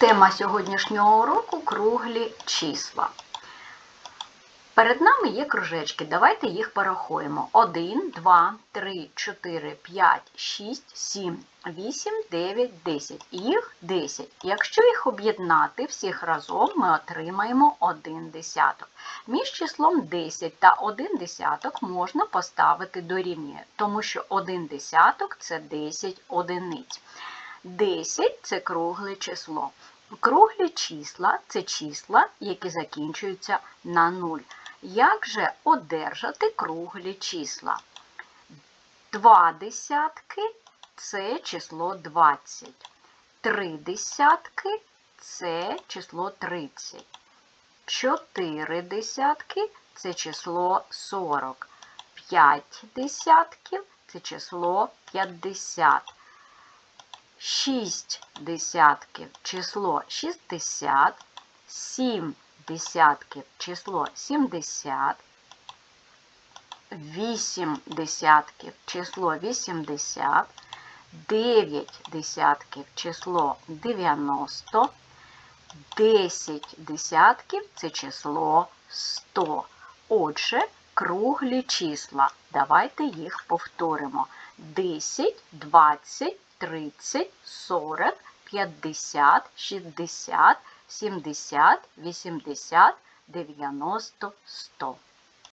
Тема сьогоднішнього уроку круглі числа. Перед нами є кружечки. Давайте їх порахуємо. 1, 2, 3, 4, 5, 6, 7, 8, 9, 10. Їх 10. Якщо їх об'єднати всіх разом, ми отримаємо 1 десяток. Між числом 10 та 1 десяток можна поставити дорівнює, тому що 1 десяток це 10 одиниць. 10 це кругле число. Круглі числа це числа, які закінчуються на 0. Як же одержати круглі числа? Два десятки це число 20. Три десятки це число 30. Чотири десятки це число 40. П'ять десятків це число 50. 6 десятків число 60, 7 десятків число 70, 8 десятків число 80, 9 десятків число 90, 10 десятків це число 100. Отже, круглі числа. Давайте їх повторимо. 10, 20, 30, 40, 50, 60, 70, 80, 90, 100.